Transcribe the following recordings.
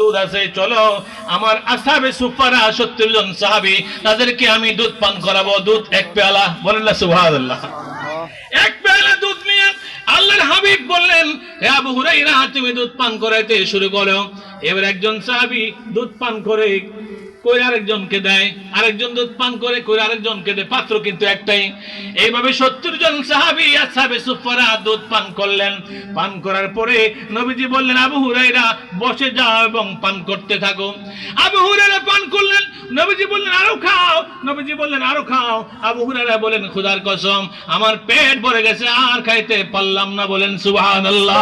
দুধ আছে, চলো। আমার আসাবে সত্তর জন সাহাবি, তাদেরকে আমি দুধ পান করাবো। দুধ এক পেয়ালা, বলেন সুভাদুল্লাহ এক পেয়ালা দুধ নিয়ে আল্লাহর হাবিব বললেন হে আবু হুরাইরা তুমি দুধ পান করাইতে শুরু করো। এবার একজন সাহাবি দুধ পান করে কই আরেকজনকে দেয়? আরেকজন দুধ পান করে কই আরেকজনকে দেয়? পাত্র কিন্তু একটাই। এইভাবে সত্তর জন সাহাবি আসাবে সুফারা দুধ পান করলেন। পান করার পরে নবীজি বললেন আবু হুরাইরা বসে যাও এবং পান করতে থাকো। আবু হুরাইরা পান করলেন। নবীজি বললেন আরও খাও। নবীজি বললেন আরও খাও। আবু হুরাইরা বলেন খুদার কসম আমার পেট ভরে গেছে আর খাইতে পারলাম না। বলেন সুবহানাল্লাহ।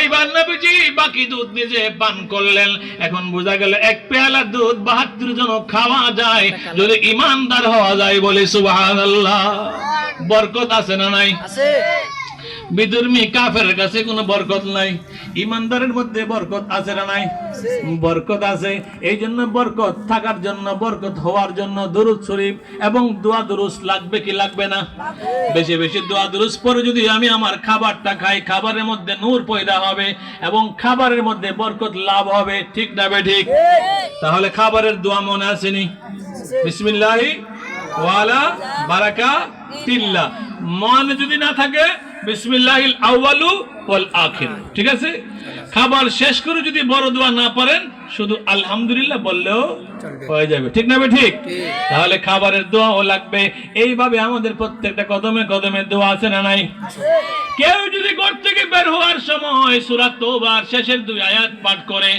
এইবার নবীজি বাকি দুধ নিজে পান করলেন। এখন বোঝা গেল এক পেয়ালা দুধ বাহাত্তর জন খাওয়া যায়, যদি ইমানদার হওয়া যায় বলে সুবাহ বরকত আছে না নাই? আছে। বিদুর্মী কাফের কাছে কোনো বরকত নাই। ইমানদারের মধ্যে বরকত আছে না নাই? বরকত আছে। এই জন্য বরকত থাকার জন্য, বরকত হওয়ার জন্য দুরুদ শরীফ এবং দোয়া দুরুস লাগবে কি লাগবে না? বেশি বেশি দোয়া দুরুস পরে যদি আমি আমার খাবারটা খাই, খাবারের মধ্যে নূর পয়দা হবে এবং খাবারের মধ্যে বরকত লাভ হবে, ঠিক না বে ঠিক? তাহলে খাবারের দোয়া মনে আসেনি বিসমিল্লাহি ওয়ালা বারাকা তিল্লা মনে যদি না থাকে বিসমিল্লাহিল আউয়ালু ওয়াল আখির। ঠিক আছে? খাবার শেষ করে যদি বড় দোয়া না পারেন শুধু আলহামদুলিল্লাহ বললেও হয়ে যাবে। ঠিক না ঠিক? তাহলে খাবারের দোয়াও লাগবে। এইভাবে আমাদের প্রত্যেকটা কদমে কদমে দোয়া আছে না নাই? কেউ যদি ঘর থেকে বের হওয়ার সময় সূরা তওবার শেষের দুই আয়াত পাঠ করে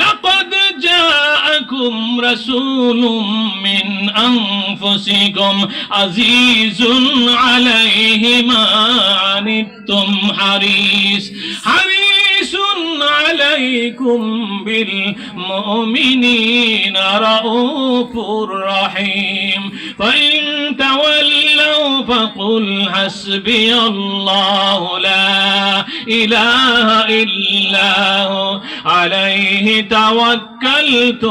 লাকাদ জাআকুম রাসূলুম মিন আনফুসিকুম আজিজুন আলাইহি মা আনিতুম হারিস হারিসুন আলাইকুম বিল মুমিনিনা রাউফুর রহিম فإن تولوا فقل حسبي الله لا إله إلا هو عليه توكلت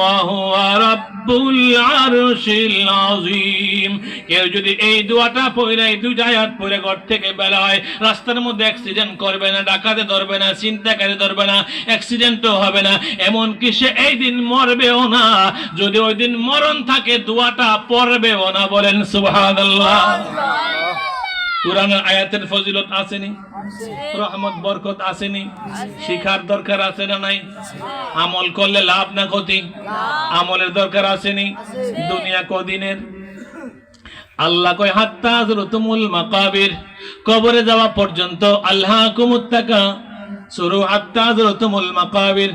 وهو رب العرش العظيم কেউ যদি এই দোয়াটা পড়ে এই দুই আয়াত পড়ে ঘর থেকে বের হয় রাস্তার মধ্যে অ্যাক্সিডেন্ট করবে না ডাকাতে ধরবে না চিন্তাকারী ধরবে না অ্যাক্সিডেন্টও হবে না এমন কি সে এই দিন মরবেও না। যদি ওই দিন মরণ থাকে, দোয়াটা পড়বেও না বলেন সুবহানাল্লাহ। আয়াতের ফজিলত আসেনি? রহমত, বরকত আসেনি? শিখার দরকার আছে না নাই? আমল করলে লাভ না ক্ষতি? আমলের দরকার আসেনি? দুনিয়া কদিনের? আল্লাহ কয় হাত্তা মাকাবির। কবরে যাওয়া পর্যন্ত আল্লাহ কুমুত্তাকা শুরু হাত্তা তুমুল মাকাবির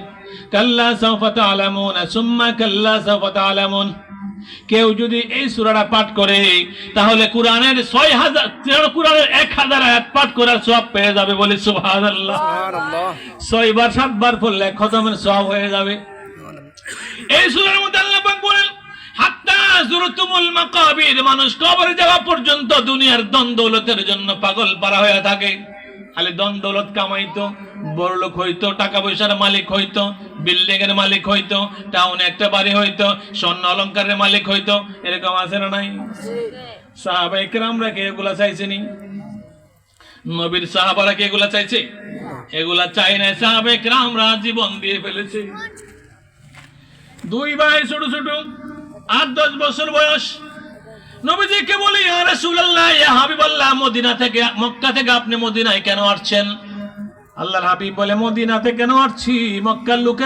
কাল্লা সাউফা তাআলামুন সুম্মা কাল্লা সাউফা তাআলামুন কেউ যদি এই সূরাটা পাঠ করে তাহলে কোরআনের ছয় হাজার কোরআনের এক হাজার আয়াত পাঠ করার সব পেয়ে যাবে বলে ছয়বার সাতবার পড়লে খতমের সব হয়ে যাবে। এই সূরার মধ্যে আল্লাহ পাক বলেন মানুষ কবরে যাওয়া পর্যন্ত দুনিয়ার দন দৌলতের জন্য পাগল পারা হয়ে থাকে। খালি দন দৌলত কামাইতো, বড় লোক হইতো, টাকা পয়সার মালিক হইতো বিল্ডিং এর মালিক হইতো টাউন একটা বাড়ি হইতো, স্বর্ণ অলংকারের মালিক হইতো, এরকম আছে না নাই? সাহাবাই কেরামরা কে এগুলা চাইছেনি? নবীর সাহাবারা কে এগুলা চাইছে? এগুলা চাই না সাহাবে কেরামরা জীবন দিয়ে ফেলেছে। দুই ভাই ছোট ছোট, আট দশ বছর বয়স নবীজিকে বলি রাসূলুল্লাহ ইয়া হাবিবাল্লাহ, মদিনা থেকে, মক্কা থেকে আপনি মদিনায় কেন আসছেন? আল্লাহর হাবিব বলে, মদিনাতে কেন আসছি? মক্কার লোকের